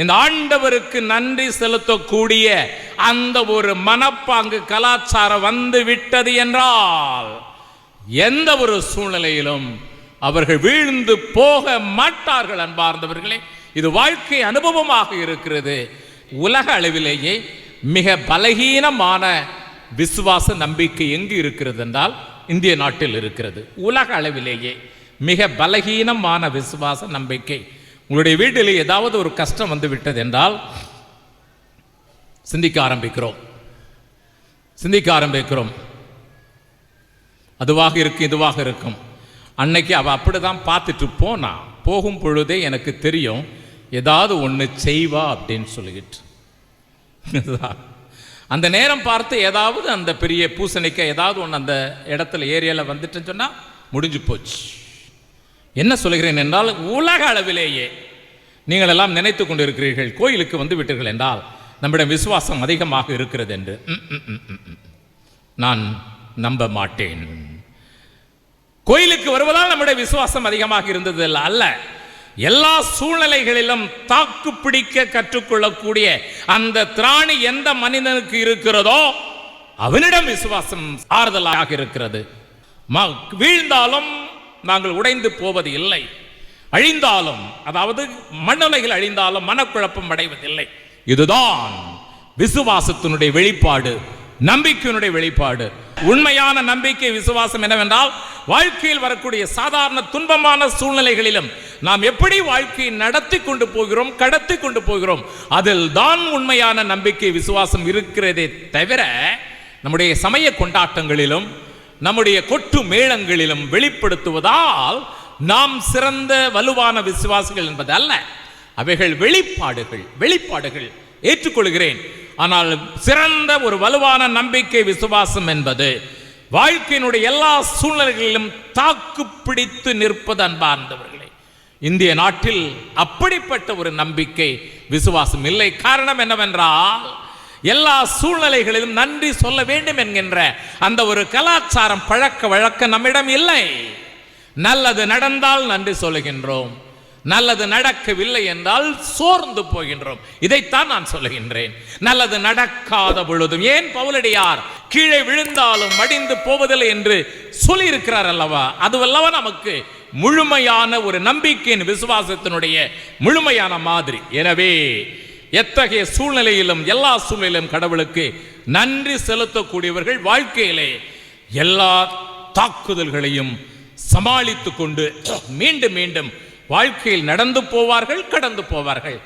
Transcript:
இந்த ஆண்டவருக்கு நன்றி செலுத்தக்கூடிய அந்த ஒரு மனப்பாங்கு கலாச்சாரம் வந்து விட்டது என்றால் எந்த ஒரு சூழ்நிலையிலும் அவர்கள் வீழ்ந்து போக மாட்டார்கள் அன்பார்ந்தவர்களே. இது வாழ்க்கை அனுபவமாக இருக்கிறது. உலக அளவிலேயே மிக பலகீனமான விசுவாச நம்பிக்கை எங்கு இருக்கிறது என்றால் இந்திய நாட்டில் இருக்கிறது. உலக அளவிலேயே மிக பலகீனமான விசுவாச நம்பிக்கை உங்களுடைய வீட்டில் ஏதாவது ஒரு கஷ்டம் வந்து விட்டது என்றால் சிந்திக்க ஆரம்பிக்கிறோம். சிந்திக்க ஆரம்பிக்கிறோம். அதுவாக இருக்கும் இதுவாக இருக்கும். அன்னைக்கு அவள் அப்படி தான் பார்த்துட்டு போனா போகும் பொழுதே எனக்கு தெரியும் ஏதாவது ஒன்று செய்வா அப்படின்னு சொல்லிக்கிட்டு. அந்த நேரம் பார்த்து ஏதாவது அந்த பெரிய பூசணிக்க ஏதாவது ஒன்று அந்த இடத்துல ஏரியாவில் வந்துட்டுன்னு சொன்னால் முடிஞ்சு போச்சு. என்ன சொல்கிறேன் என்றால் உலக அளவிலேயே நீங்கள் எல்லாம் நினைத்து கொண்டிருக்கிறீர்கள் கோயிலுக்கு வந்து விட்டீர்கள் என்றால் நம்மிடம் விசுவாசம் அதிகமாக இருக்கிறது என்று. ம், ம், ம், நான் நம்ப மாட்டேன். கோயிலுக்கு வருவதால் நம்முடைய விசுவாசம் அதிகமாக இருந்தது அல்ல. எல்லா சூழ்நிலைகளிலும் தாக்கு பிடிக்க கற்றுக்கொள்ளக்கூடிய அந்த திராணி எந்த மனிதனுக்கு இருக்கிறதோ அவனிடம் விசுவாசம் ஆறுதலாக இருக்கிறது. ம- வீழ்ந்தாலும் நாங்கள் உடைந்து போவது இல்லை. அழிந்தாலும் அதாவது மண்ணுலைகள் அழிந்தாலும் மனக்குழப்பம் அடைவதில்லை. இதுதான் விசுவாசத்தினுடைய வெளிப்பாடு நம்பிக்கையினுடைய வெளிப்பாடு. உண்மையான நம்பிக்கை விசுவாசம் என்னவென்றால் வாழ்க்கையில் வரக்கூடிய சாதாரண துன்பமான சூழ்நிலைகளிலும் நாம் எப்படி வாழ்க்கையை நடத்தி கொண்டு போகிறோம் கடத்தி கொண்டு போகிறோம் அதில் தான் உண்மையான நம்பிக்கை விசுவாசம் இருக்கிறதே தவிர நம்முடைய சமய கொண்டாட்டங்களிலும் நம்முடைய கொட்டு மேளங்களிலும் வெளிப்படுத்துவதால் நாம் சிறந்த வலுவான விசுவாசிகள் என்பது அல்ல. அவைகள் வெளிப்பாடுகள் வெளிப்பாடுகள் ஏற்றுக்கொள்கிறேன். ஆனால் சிறந்த ஒரு வலுவான நம்பிக்கை விசுவாசம் என்பது வாழ்க்கையினுடைய எல்லா சூழ்நிலைகளிலும் தாக்கு பிடித்து நிற்பது அன்பார்ந்தவர்களே. இந்திய நாட்டில் அப்படிப்பட்ட ஒரு நம்பிக்கை விசுவாசம் இல்லை. காரணம் என்னவென்றால் எல்லா சூழ்நிலைகளிலும் நன்றி சொல்ல வேண்டும் என்கின்ற அந்த ஒரு கலாச்சாரம் பழக்க வழக்கம் நம்மிடம் இல்லை. நல்லது நடந்தால் நன்றி சொல்லுகின்றோம். நல்லது நடக்கவில்லை என்றால் சோர்ந்து போகின்றோம். இதைத்தான் நான் சொல்லுகின்றேன். நல்லது நடக்காத பொழுதும் ஏன் பவுலடியார் கீழே விழுந்தாலும் மடிந்து போவதில்லை என்று சொல்லியிருக்கிறார் அல்லவா? அதுவல்லவா நமக்கு முழுமையான ஒரு நம்பிக்கையின் விசுவாசத்தினுடைய முழுமையான மாதிரி. எனவே எத்தகைய சூழ்நிலையிலும் எல்லா சூழ்நிலையிலும் கடவுளுக்கு நன்றி செலுத்தக்கூடியவர்கள் வாழ்க்கையிலே எல்லா தாக்குதல்களையும் சமாளித்து கொண்டு மீண்டும் மீண்டும் வாழ்க்கையில் நடந்து போவார்கள் கடந்து போவார்கள்.